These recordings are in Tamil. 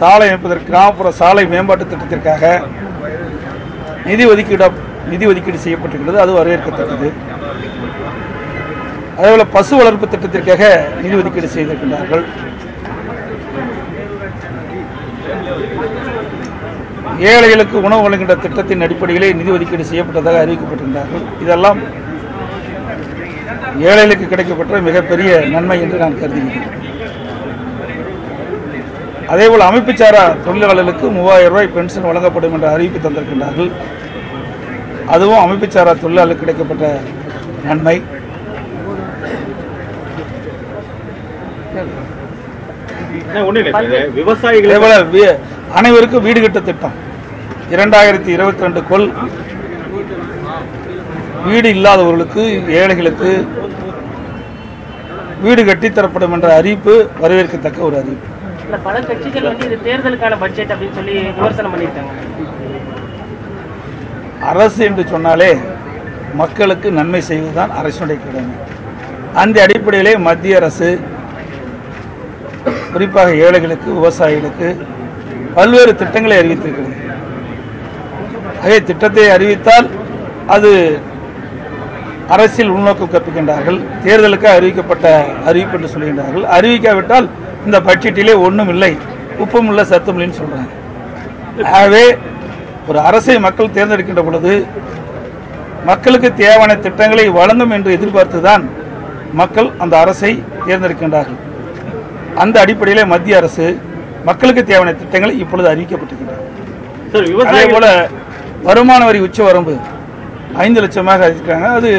சாலை அமைப்பதற்கு கிராமப்புற சாலை மேம்பாட்டு திட்டத்திற்காக நிதி ஒதுக்கீடு நிதி ஒதுக்கீடு செய்யப்பட்டிருக்கிறது. அது வரவேற்கத்தக்கது. அதேபோல் பசு வளர்ப்பு திட்டத்திற்காக நிதி ஒதுக்கீடு செய்திருக்கின்றார்கள். ஏழைகளுக்கு உணவு வழங்குகின்ற திட்டத்தின் அடிப்படையிலே நிதி ஒதுக்கீடு செய்யப்பட்டதாக அறிவிக்கப்பட்டிருந்தார்கள். இதெல்லாம் ஏழைகளுக்கு கிடைக்கப்பட்ட மிகப்பெரிய நன்மை என்று நான் கருதுகிறேன். அதேபோல் அமைப்புச்சாரா தொழிலாளர்களுக்கு மூவாயிரம் ரூபாய் பென்ஷன் வழங்கப்படும் என்ற அறிவிப்பு தந்திருக்கின்றார்கள். அதுவும் அமைப்புச்சாரா தொழிலாளர்களுக்கு கிடைக்கப்பட்ட நன்மை. அனைவருக்கும் வீடு கட்ட திட்டம். இரண்டாயிரத்தி இருபத்தி ரெண்டு கொள். வீடு இல்லாதவர்களுக்கு ஏழைகளுக்கு வீடு கட்டித்தரப்படும் என்ற அறிவிப்பு வரவேற்கத்தக்க ஒரு அறிவிப்பு. இந்த பல கட்சிகள் வந்து இது தேர்தலுக்கான பட்ஜெட் அப்படின்னு சொல்லி விமர்சனம் பண்ணியிருக்காங்க. அரசு என்று சொன்னாலே மக்களுக்கு நன்மை செய்வதுதான் அரசுடைய கடமை. அந்த அடிப்படையிலே மத்திய அரசு குறிப்பாக ஏழைகளுக்கு விவசாயிகளுக்கு பல்வேறு திட்டங்களை அறிவித்திருக்கிறது. அதே திட்டத்தை அறிவித்தால் அது அரசியல் உள்நோக்கம் கற்பிக்கின்றார்கள் தேர்தலுக்கு அறிவிக்கப்பட்ட அறிவிப்பு என்று சொல்கின்றார்கள். அறிவிக்காவிட்டால் இந்த பட்ஜெட்டிலே ஒன்றும் இல்லை. உப்பும் இல்லை சத்தும் இல்லைன்னு சொல்றாங்க. ஆகவே ஒரு அரசை மக்கள் தேர்ந்தெடுக்கின்ற பொழுது மக்களுக்கு தேவையான திட்டங்களை வழங்கும் என்று எதிர்பார்த்துதான் மக்கள் அந்த அரசை தேர்ந்தெடுக்கின்றார்கள். அந்த அடிப்படையிலே மத்திய அரசு மக்களுக்கு தேவையான திட்டங்களை இப்பொழுது அறிவிக்கப்பட்டிருக்கின்றன. அதே போல வருமான வரி உச்ச வரம்பு ஐந்து லட்சமாக அறிவிக்கிறாங்க. அது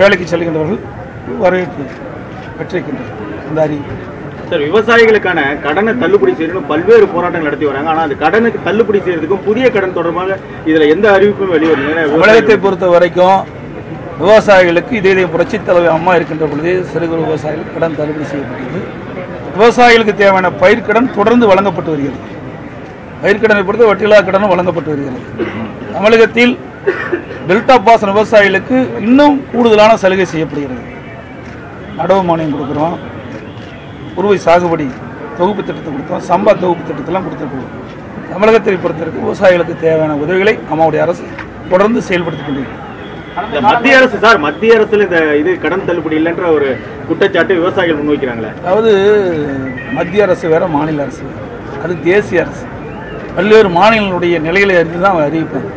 வேலைக்கு செல்கின்றவர்கள் வரவேற்பு பெற்றிருக்கின்றனர். அந்த அறிவிப்பு சார் விவசாயிகளுக்கான கடனை தள்ளுபடி செய்யணும் பல்வேறு போராட்டங்கள் நடத்தி வராங்க. ஆனா அது கடனுக்கு தள்ளுபடி செய்யறதுக்கும் புதிய கடன் தொடர்பாக இதுல எந்த அறிவிப்பும் தமிழகத்தை விவசாயிகள் பொறுத்த வரைக்கும் விவசாயிகளுக்கு இதே புரட்சித் தலைவர் அம்மா இருக்கின்ற பொழுது சிறு குறு விவசாயிகளுக்கு கடன் தள்ளுபடி செய்யப்பட்டது விவசாயிகளுக்கு தேவையான பயிர்க்கடன் தொடர்ந்து வழங்கப்பட்டு வருகிறது. பயிர்க்கடனை பொறுத்த வட்டியில்லா கடனும் வழங்கப்பட்டு வருகிறது. தமிழகத்தில் டெல்டா பாசன விவசாயிகளுக்கு இன்னும் கூடுதலான சலுகை செய்யப்படுகிறது. நடவு மானியம் கொடுக்குறோம். உருவை சாகுபடி தொகுப்பு திட்டத்தை கொடுத்தோம். சம்பா தொகுப்பு திட்டத்தெல்லாம் கொடுத்துருக்கோம். தமிழகத்தை பொறுத்தவரைக்கும் விவசாயிகளுக்கு தேவையான உதவிகளை அம்மாவுடைய அரசு தொடர்ந்து செயல்படுத்திக் கொண்டிருக்கிறது. மத்திய அரசு சார் மத்திய அரசுல இந்த இது கடன் தள்ளுபடி இல்லைன்ற ஒரு குற்றச்சாட்டு விவசாயிகள் முன்வைக்கிறாங்களே. அதாவது மத்திய அரசு வேற மாநில அரசு அது தேசிய அரசு. பல்வேறு மாநிலங்களுடைய நிலைகளை அறிந்து தான் அறிவிப்பாங்க.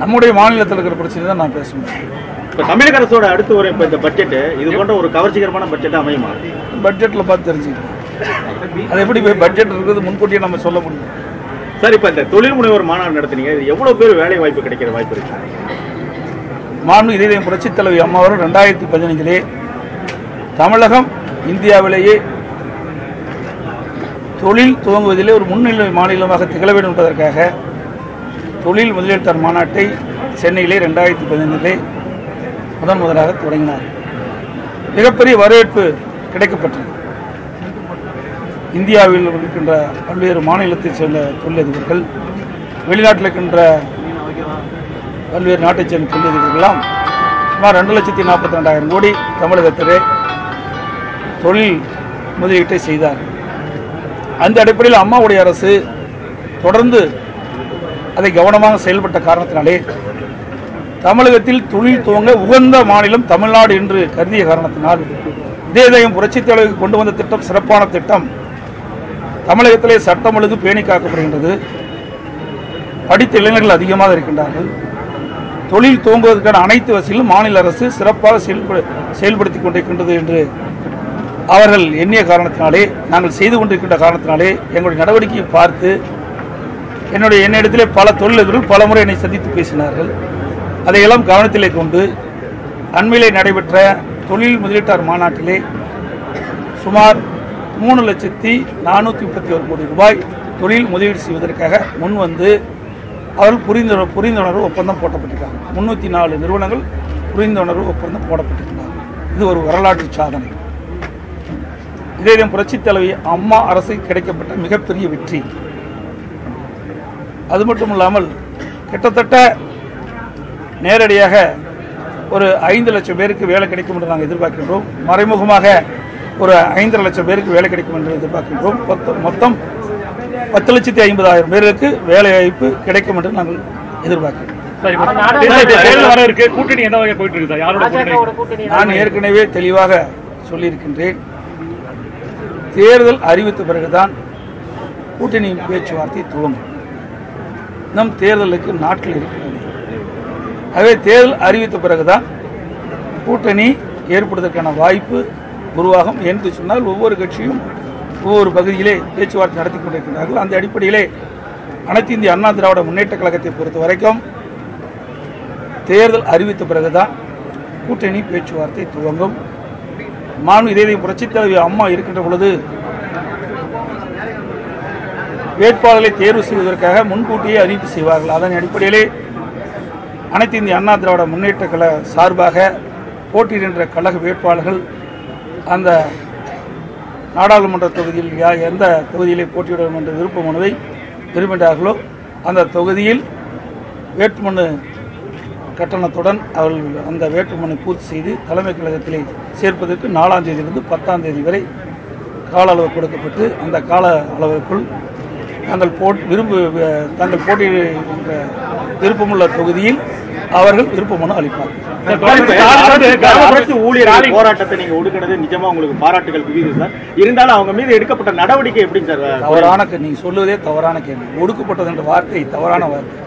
நம்முடைய மாநிலத்தில் இருக்கிற பிரச்சனை தான் நான் பேசணும் இப்ப தமிழக அரசோட அடுத்து வரும் இப்ப இந்த பட்ஜெட் இது போன்ற ஒரு கவர்ச்சிகரமான பட்ஜெட் அமையுமா? பட்ஜெட்டில் பார்த்து தெரிஞ்சுக்கலாம். அது எப்படி போய் பட்ஜெட் இருக்கிறது முன்கூட்டியே நம்ம சொல்ல முடியும். சார் இப்ப இந்த தொழில் முனைவோர் மாநாடு நடத்துனீங்க. இது எவ்வளவு பேர் வேலை வாய்ப்பு கிடைக்கிற வாய்ப்பு இருக்கு? மாண்பு இதய புரட்சித் தலைவி அம்மா அவர்கள் ரெண்டாயிரத்தி பதினைஞ்சிலே தமிழகம் இந்தியாவிலேயே தொழில் துவங்குவதிலே ஒரு முன்னிலை மாநிலமாக திகழ வேண்டும் என்பதற்காக தொழில் முதலீட்டாளர் மாநாட்டை சென்னையிலே ரெண்டாயிரத்தி பதினைந்திலே முதன் முதலாக தொடங்கினார். மிகப்பெரிய வரவேற்பு கிடைக்கப்பட்டது. இந்தியாவில் இருக்கின்ற பல்வேறு மாநிலத்தைச் சேர்ந்த தொழிலதிபர்கள் வெளிநாட்டில் இருக்கின்ற பல்வேறு நாட்டைச் சேர்ந்த தொழிலதிபர்கள்லாம் சுமார் ரெண்டு லட்சத்தி நாற்பத்தி ரெண்டாயிரம் கோடி தமிழகத்திலே தொழில் முதலீட்டை செய்தார். அந்த அடிப்படையில் அம்மாவுடைய அரசு தொடர்ந்து அதை கவனமாக செயல்பட்ட காரணத்தினாலே தமிழகத்தில் தொழில் துவங்க உகந்த மாநிலம் தமிழ்நாடு என்று கருதிய காரணத்தினால் இதேதயம் புரட்சித் தலைவருக்கு கொண்டு வந்த திட்டம் சிறப்பான திட்டம். தமிழகத்திலே சட்டம் ஒழுங்கு பேணி காக்கப்படுகின்றது. படித்த இளைஞர்கள் அதிகமாக இருக்கின்றார்கள். தொழில் துவங்குவதற்கான அனைத்து வசதிகளும் மாநில அரசு சிறப்பாக செயல்படு செயல்படுத்திக் கொண்டிருக்கின்றது என்று அவர்கள் எண்ணிய காரணத்தினாலே நாங்கள் செய்து கொண்டிருக்கின்ற காரணத்தினாலே எங்களுடைய நடவடிக்கையை பார்த்து என்னுடைய என்னிடத்திலே பல தொழிலதிபர்கள் பல முறை என்னை சந்தித்து பேசினார்கள். அதையெல்லாம் கவனத்திலே கொண்டு அண்மையிலே நடைபெற்ற தொழில் முதலீட்டார் மாநாட்டிலே சுமார் மூணு லட்சத்தி நானூற்றி முப்பத்தி ஒரு கோடி ரூபாய் தொழில் முதலீடு செய்வதற்காக முன் வந்து அவர்கள் புரிந்துணர்வு புரிந்துணர்வு ஒப்பந்தம் போட்டப்பட்டிருக்காங்க. முன்னூற்றி நாலு நிறுவனங்கள் புரிந்துணர்வு ஒப்பந்தம் போடப்பட்டிருக்கிறாங்க. இது ஒரு வரலாற்று சாதனை. இதே புரட்சித் தலைவி அம்மா அரசுக்கு கிடைக்கப்பட்ட மிகப்பெரிய வெற்றி. அது மட்டும் இல்லாமல் கிட்டத்தட்ட நேரடியாக ஒரு ஐந்து லட்சம் பேருக்கு வேலை கிடைக்கும் என்று நாங்கள் எதிர்பார்க்கின்றோம். மறைமுகமாக ஒரு ஐந்தரை லட்சம் பேருக்கு வேலை கிடைக்கும் என்று எதிர்பார்க்கின்றோம். மொத்தம் மொத்தம் பத்து லட்சத்தி ஐம்பதாயிரம் பேருக்கு வேலை வாய்ப்பு கிடைக்கும் என்று நாங்கள் எதிர்பார்க்கிறோம் நான் ஏற்கனவே தெளிவாக சொல்லியிருக்கின்றேன். தேர்தல் அறிவித்த பிறகுதான் கூட்டணியின் பேச்சுவார்த்தை துவங்கும். நம் தேர்தலுக்கு நாட்கள் இருக்கிறது. ஆகவே தேர்தல் அறிவித்த பிறகுதான் கூட்டணி ஏற்படுவதற்கான வாய்ப்பு உருவாகும் என்று சொன்னால் ஒவ்வொரு கட்சியும் ஒவ்வொரு பகுதியிலே பேச்சுவார்த்தை நடத்தி கொண்டிருக்கிறார்கள் அந்த அடிப்படையிலே அனைத்து இந்திய அண்ணா திராவிட முன்னேற்ற கழகத்தை பொறுத்த வரைக்கும் தேர்தல் அறிவித்த பிறகுதான் கூட்டணி பேச்சுவார்த்தை துவங்கும். மாண்பு இதே புரட்சித் தலைவி அம்மா இருக்கின்ற பொழுது வேட்பாளர்களை தேர்வு செய்வதற்காக முன்கூட்டியே அறிவிப்பு செய்வார்கள். அதன் அடிப்படையிலே அனைத்து இந்திய அண்ணா திராவிட முன்னேற்ற கழக சார்பாக போட்டியிடுகின்ற கழக வேட்பாளர்கள் அந்த நாடாளுமன்ற தொகுதியில் யா எந்த தொகுதியிலே போட்டியிடும் என்ற விருப்ப மனுவை விரும்பினார்களோ அந்த தொகுதியில் வேட்புமனு கட்டணத்துடன் அவர்கள் அந்த வேட்புமனு பூர்த்தி செய்து தலைமை கழகத்திலே சேர்ப்பதற்கு நாலாம் தேதியிலிருந்து பத்தாம் தேதி வரை கால அளவு கொடுக்கப்பட்டு அந்த கால அளவிற்குள் தங்கள் போட் விரும்பு தங்கள் போட்டியிடுகின்ற விருப்பமுள்ள தொகுதியில் அவர்கள் விருப்ப மனு அளிப்பார்கள் சார், தொடர்ந்து இப்ப ஸ்டாலின் வந்து அரசு- கிராம- அரசு ஊழியர்கள் ஸ்டாலின். போராட்டத்தை நீங்க ஒடுக்கினது நிஜமா உங்களுக்கு பாராட்டுகள் குவியுது சார்? இருந்தாலும் அவங்க மீது எடுக்கப்பட்ட நடவடிக்கை எப்படி சார் தவறான நீங்க சொல்லுவதே தவறான கேள்வி. ஒடுக்கப்பட்டது என்ற வார்த்தை தவறான வார்த்தை.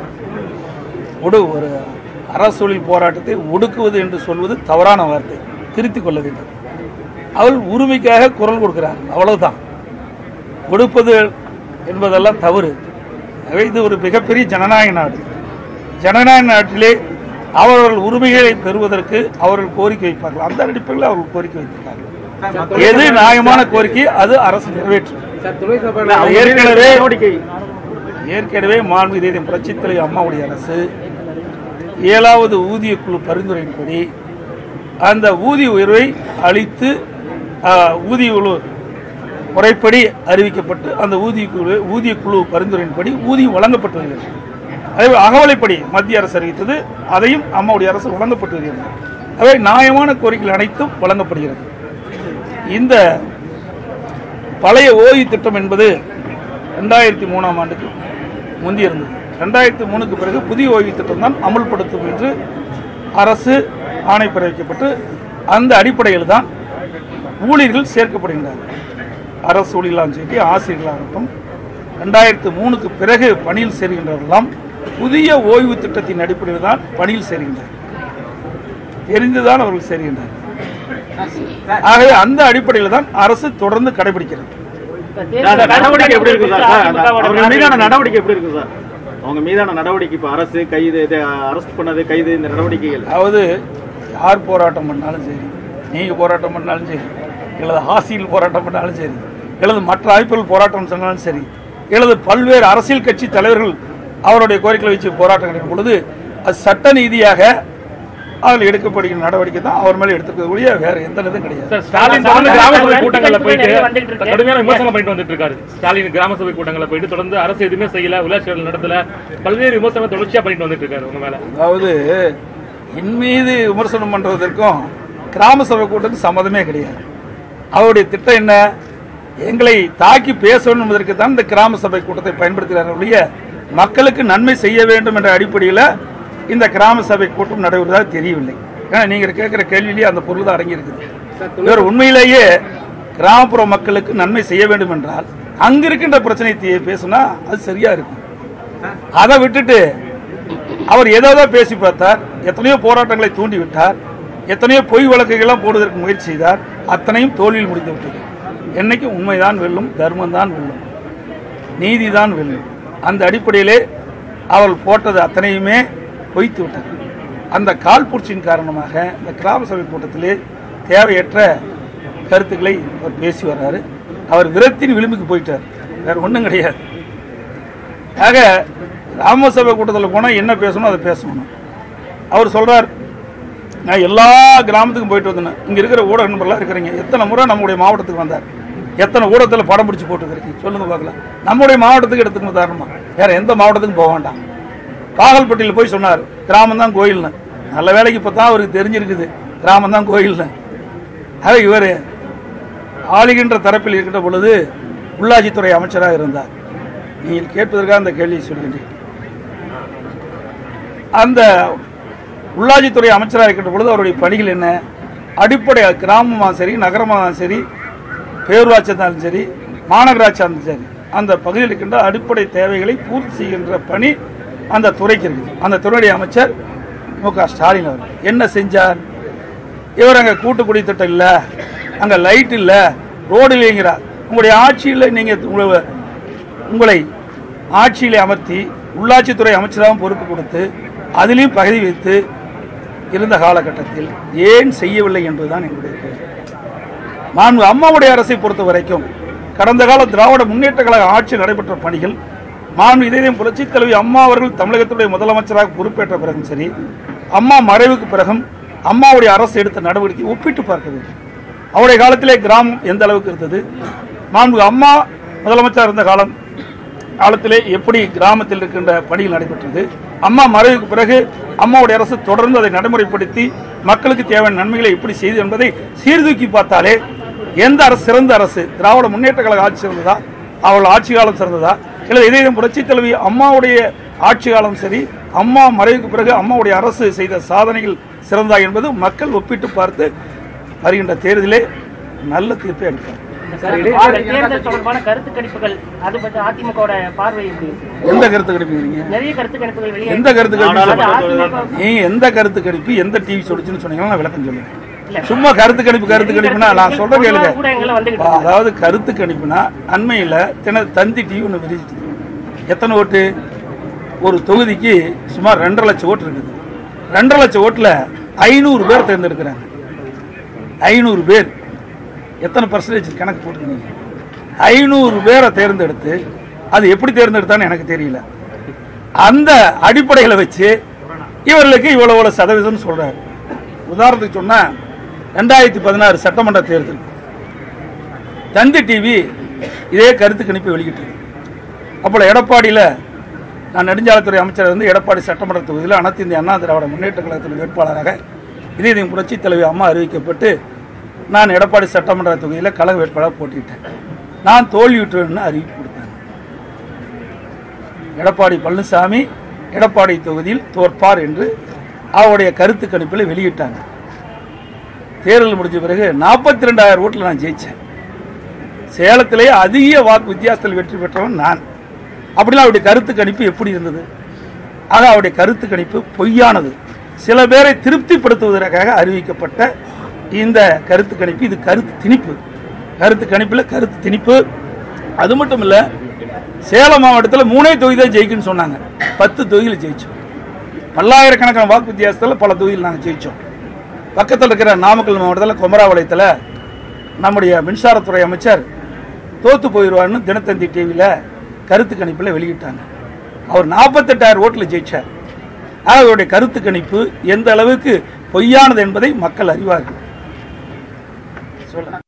ஒடு ஒரு அரசொழில் போராட்டத்தை ஒடுக்குவது என்று சொல்வது தவறான வார்த்தை. திருத்திக் கொள்ள வேண்டும். அவள் உரிமைக்காக குரல் கொடுக்கிறார்கள் அவ்வளவுதான். ஒடுப்பது என்பதெல்லாம் தவறு. இது ஒரு மிகப்பெரிய ஜனநாயக நாடு. ஜனநாயக நாட்டிலே அவர்கள் உரிமைகளை பெறுவதற்கு அவர்கள் கோரிக்கை வைப்பார்கள். அந்த அடிப்படையில் அவர்கள் கோரிக்கை வைத்திருக்கார்கள். எது நியாயமான கோரிக்கை? அது அரசு நிறைவேற்றும். ஏற்கனவே ஏற்கனவே மாண்பு தேதியம் தலைவர் அம்மாவுடைய அரசு ஏழாவது ஊதிய குழு பரிந்துரையின்படி அந்த ஊதிய உயர்வை அளித்து ஊதிய குழு முறைப்படி அறிவிக்கப்பட்டு அந்த ஊதிய குழு ஊதிய குழு பரிந்துரையின்படி ஊதியம் வழங்கப்பட்டு வருகிறது. அதே அகவலைப்படி மத்திய அரசு அறிவித்தது அதையும் அம்மாவுடைய அரசு வழங்கப்பட்டு வருகிறது அவை நியாயமான கோரிக்கைகள் அனைத்தும் வழங்கப்படுகிறது. இந்த பழைய ஓய்வு திட்டம் என்பது ரெண்டாயிரத்தி மூணாம் ஆண்டுக்கு முந்தி இருந்தது. ரெண்டாயிரத்தி மூணுக்கு பிறகு புதிய ஓய்வு திட்டம் தான் அமல்படுத்தும் என்று அரசு ஆணை பிறப்பிக்கப்பட்டு அந்த அடிப்படையில் தான் ஊழியர்கள் சேர்க்கப்படுகின்றார்கள். அரசு ஊழியர்களாக சரி ஆசிரியர்களாகட்டும் ரெண்டாயிரத்து மூணுக்கு பிறகு பணியில் சேர்கின்றவர்களெல்லாம் புதிய ஓய்வு திட்டத்தின் அடிப்படையில் தான் பணியில் சேர்கின்றனர் தெரிந்துதான் அவர்கள் சேர்கின்றனர் ஆகவே அந்த அடிப்படையில் தான் அரசு தொடர்ந்து கடைபிடிக்கிறது. நடவடிக்கை எப்படி இருக்கு சார்? மீதான நடவடிக்கை எப்படி இருக்கு சார்? அவங்க மீதான நடவடிக்கை இப்ப அரசு கைது இது அரெஸ்ட் பண்ணது கைது இந்த நடவடிக்கைகள். அதாவது யார் போராட்டம் பண்ணாலும் சரி நீங்க போராட்டம் பண்ணாலும் சரி இல்லது ஹாசியில் போராட்டம் பண்ணாலும் சரி இல்லது மற்ற அமைப்புகள் போராட்டம் சொன்னாலும் சரி இல்லது பல்வேறு அரசியல் கட்சி தலைவர்கள் அவருடைய கோரிக்கைகளை வச்சு போராட்டம் கிடைக்கும் பொழுது அது சட்ட நீதியாக அதில் எடுக்கப்படுகிற நடவடிக்கை தான் அவர் மேலே எடுத்துக்கக்கூடிய வேற எந்த இதுவும் கிடையாது. ஸ்டாலின் தொடர்ந்து கிராம சபை கூட்டங்கள்ல போயிட்டு. கடுமையான விமர்சனம் பண்ணிட்டு வந்துட்டு இருக்காரு. ஸ்டாலின் கிராம சபை கூட்டங்கள்ல போயிட்டு தொடர்ந்து அரசு எதுவுமே செய்யல உள்ளாட்சிகள் நடத்தல பல்வேறு விமர்சனம் தொடர்ச்சியா பண்ணிட்டு வந்துட்டு இருக்காரு உங்க மேல. அதாவது என் மீது விமர்சனம் பண்றதற்கும் கிராம சபை கூட்டத்துக்கு சம்மதமே கிடையாது. அவருடைய திட்டம் என்ன? எங்களை தாக்கி பேசணும் என்பதற்கு தான் இந்த கிராம சபை கூட்டத்தை பயன்படுத்துகிறார்கள் ஒழிய மக்களுக்கு நன்மை செய்ய வேண்டும் என்ற அடிப்படையில் இந்த கிராம சபை கூட்டம் நடைபெறுவதாக தெரியவில்லை. ஏன்னா நீங்கள் கேட்குற கேள்வியிலேயே அந்த பொருள் தான் அடங்கியிருக்குது. இவர் உண்மையிலேயே கிராமப்புற மக்களுக்கு நன்மை செய்ய வேண்டும் என்றால் அங்கே இருக்கின்ற பிரச்சனையை பேசுனா அது சரியா இருக்கும். அதை விட்டுட்டு அவர் ஏதோ பேசி பார்த்தார் எத்தனையோ போராட்டங்களை தூண்டி விட்டார் எத்தனையோ பொய் வழக்குகள்லாம் போடுவதற்கு முயற்சி செய்தார் அத்தனையும் தோல்வியில் முடிந்து விட்டது. என்னைக்கு உண்மைதான் வெல்லும் தர்மம் தான் வெல்லும் நீதிதான் வெல்லும். அந்த அடிப்படையிலே அவள் போட்டது அத்தனையுமே பொய்த்து விட்டது. அந்த கால்பூர்ச்சியின் காரணமாக இந்த கிராம சபை கூட்டத்திலே தேவையற்ற கருத்துக்களை அவர் பேசி வர்றாரு. அவர் விரத்தின் விளிம்புக்கு போயிட்டார். வேற ஒன்றும் கிடையாது. ஆக கிராம சபை கூட்டத்தில் போனால் என்ன பேசணும் அதை பேசணும். அவர் சொல்கிறார் நான் எல்லா கிராமத்துக்கும் போயிட்டு வந்தேன். இங்கே இருக்கிற ஊடக நண்பர்லாம் இருக்கிறீங்க. எத்தனை முறை நம்முடைய மாவட்டத்துக்கு வந்தார்? எத்தனை ஊடகத்தில் படம் பிடிச்சி போட்டுக்கிறீங்க சொல்லுங்க பார்க்கலாம். நம்முடைய மாவட்டத்துக்கு எடுத்துக்கணும் உதாரணமா. வேற எந்த மாவட்டத்துக்கும் போக வேண்டாம். பாகல்பட்டியில் போய் சொன்னார் கிராமம் தான் கோயில்னு. நல்ல வேலைக்கு இப்போ தான் அவருக்கு தெரிஞ்சிருக்குது. கிராமம் தான் கோயில்னு. ஆக இவர் ஆளுகின்ற தரப்பில் இருக்கின்ற பொழுது உள்ளாட்சித்துறை அமைச்சராக இருந்தார். நீங்கள் கேட்பதற்காக அந்த கேள்வியை சொல்கின்றேன் அந்த உள்ளாட்சித்துறை அமைச்சராக இருக்கின்ற பொழுது அவருடைய பணிகள் என்ன? அடிப்படை கிராமமாக சரி நகரமாக சரி பேரூராட்சி இருந்தாலும் சரி மாநகராட்சி இருந்தாலும் சரி அந்த பகுதியில் இருக்கின்ற அடிப்படை தேவைகளை பூர்த்தி செய்கின்ற பணி அந்த துறைக்கு இருக்குது. அந்த துறையுடைய அமைச்சர் மு க ஸ்டாலின் அவர் என்ன செஞ்சார்? இவர் அங்கே கூட்டுக்குடி திட்டம் இல்லை அங்கே லைட் இல்லை ரோடு இல்லைங்கிறார். உங்களுடைய ஆட்சியில் நீங்கள் உங்களை உங்களை ஆட்சியில் அமர்த்தி உள்ளாட்சித்துறை அமைச்சராகவும் பொறுப்பு கொடுத்து அதிலையும் பகுதி வைத்து இருந்த காலகட்டத்தில் ஏன் செய்யவில்லை என்பதுதான் எங்களுடைய கேள்வி. நான்கு அம்மாவுடைய அரசை பொறுத்த வரைக்கும் கடந்த கால திராவிட முன்னேற்ற கழக ஆட்சி நடைபெற்ற பணிகள் மாண்பு இதயம் புரட்சித் தலைவி அம்மா அவர்கள் தமிழகத்துடைய முதலமைச்சராக பொறுப்பேற்ற பிறகும் சரி அம்மா மறைவுக்கு பிறகும் அம்மாவுடைய அரசு எடுத்த நடவடிக்கை ஒப்பிட்டு பார்க்க வேண்டும். அவருடைய காலத்திலே கிராமம் எந்த அளவுக்கு இருந்தது? மாண்பு அம்மா முதலமைச்சர் இருந்த காலம் காலத்திலே எப்படி கிராமத்தில் இருக்கின்ற பணிகள் நடைபெற்றது? அம்மா மறைவுக்கு பிறகு அம்மாவுடைய அரசு தொடர்ந்து அதை நடைமுறைப்படுத்தி மக்களுக்கு தேவையான நன்மைகளை எப்படி செய்து என்பதை சீர்தூக்கி பார்த்தாலே எந்த அரசு சிறந்த அரசு திராவிட முன்னேற்ற கழக ஆட்சி சிறந்ததா அவள் ஆட்சி காலம் சிறந்ததா இல்லை இதே புரட்சி தலைவி அம்மாவுடைய ஆட்சி காலம் சரி அம்மா மறைவுக்கு பிறகு அம்மாவுடைய அரசு செய்த சாதனைகள் சிறந்தா என்பது மக்கள் ஒப்பிட்டு பார்த்து வருகின்ற தேர்தலே நல்ல தீர்ப்பை இருக்கு? எந்த கருத்து கணிப்பீங்க நிறைய கருத்து கணிப்புகள் வெளியே எந்த கருத்து கணிப்பு சொல்லுங்க. எந்த கருத்து கணிப்பு எந்த டிவி சொல்லுச்சுன்னு சொன்னீங்கன்னா நான் விளக்கம் இல்ல. சும்மா கருத்து கணிப்பு கருத்து கணிப்புனா நான் சொல்ற கேளுங்க. அதாவது கருத்து கணிப்புனா அண்மையில் தின தந்தி டிவி ஒன்று விரிச்சிட்டு எத்தனை ஓட்டு? ஒரு தொகுதிக்கு சுமார் ரெண்டரை லட்சம் ஓட்டு இருக்குது. ரெண்டரை லட்சம் ஓட்டில் ஐநூறு பேர் தேர்ந்தெடுக்கிறாங்க. ஐநூறு பேர். எத்தனை பர்சன்டேஜ் கணக்கு போட்டுருக்கீங்க? ஐநூறு பேரை தேர்ந்தெடுத்து அது எப்படி தேர்ந்தெடுத்தான்னு எனக்கு தெரியல. அந்த அடிப்படைகளை வச்சு இவர்களுக்கு இவ்வளவு இவ்வளவு சதவீதம் சொல்றாரு. உதாரணத்துக்கு சொன்னா ரெண்டாயிரத்தி பதினாறு சட்டமன்ற தேர்தல். தந்தி டிவி இதே கருத்து கணிப்பை வெளியிட்டது. அப்போ எடப்பாடியில் நான் நெடுஞ்சாலைத்துறை அமைச்சர் வந்து எடப்பாடி சட்டமன்ற தொகுதியில் அனைத்து இந்திய அண்ணா திராவிட முன்னேற்ற கழகத்தின் வேட்பாளராக இதே புரட்சி தலைவி அம்மா அறிவிக்கப்பட்டு நான் எடப்பாடி சட்டமன்ற தொகுதியில் கழக வேட்பாளராக போட்டிட்டேன் நான் தோல்வியுற்றேன்னு அறிவிப்பு கொடுத்தாங்க. எடப்பாடி பழனிசாமி எடப்பாடி தொகுதியில் தோற்பார் என்று அவருடைய கருத்து கணிப்பில் வெளியிட்டாங்க. தேர்தல் முடிஞ்ச பிறகு நாற்பத்தி ரெண்டாயிரம் ஓட்டில் நான் ஜெயித்தேன் சேலத்திலேயே அதிக வாக்கு வித்தியாசத்தில் வெற்றி பெற்றவன் நான். அப்படிலாம் அவருடைய கருத்து கணிப்பு எப்படி இருந்தது? ஆக அவருடைய கருத்து கணிப்பு பொய்யானது. சில பேரை திருப்திப்படுத்துவதற்காக அறிவிக்கப்பட்ட இந்த கருத்து கணிப்பு இது கருத்து திணிப்பு. கருத்து கணிப்பில் கருத்து திணிப்பு. அது மட்டும் இல்லை சேலம் மாவட்டத்தில் மூணே தொகுதி தான் ஜெயிக்குன்னு சொன்னாங்க. பத்து தொகுதியில் ஜெயித்தோம் பல்லாயிரக்கணக்கான வாக்கு வித்தியாசத்தில் பல தொகுதியில் நாங்கள் ஜெயித்தோம் பக்கத்தில் இருக்கிற நாமக்கல் மாவட்டத்தில் குமராபாளையத்தில் நம்முடைய மின்சாரத்துறை அமைச்சர் தோத்து போயிடுவார்னு தினத்தந்தி டிவியில் கருத்து கணிப்பில் வெளியிட்டாங்க. அவர் நாற்பத்தெட்டாயிரம் ஓட்டில் ஜெயிச்சார். அவருடைய கருத்து கணிப்பு எந்த அளவுக்கு பொய்யானது என்பதை மக்கள் அறிவார்கள். சொல்ல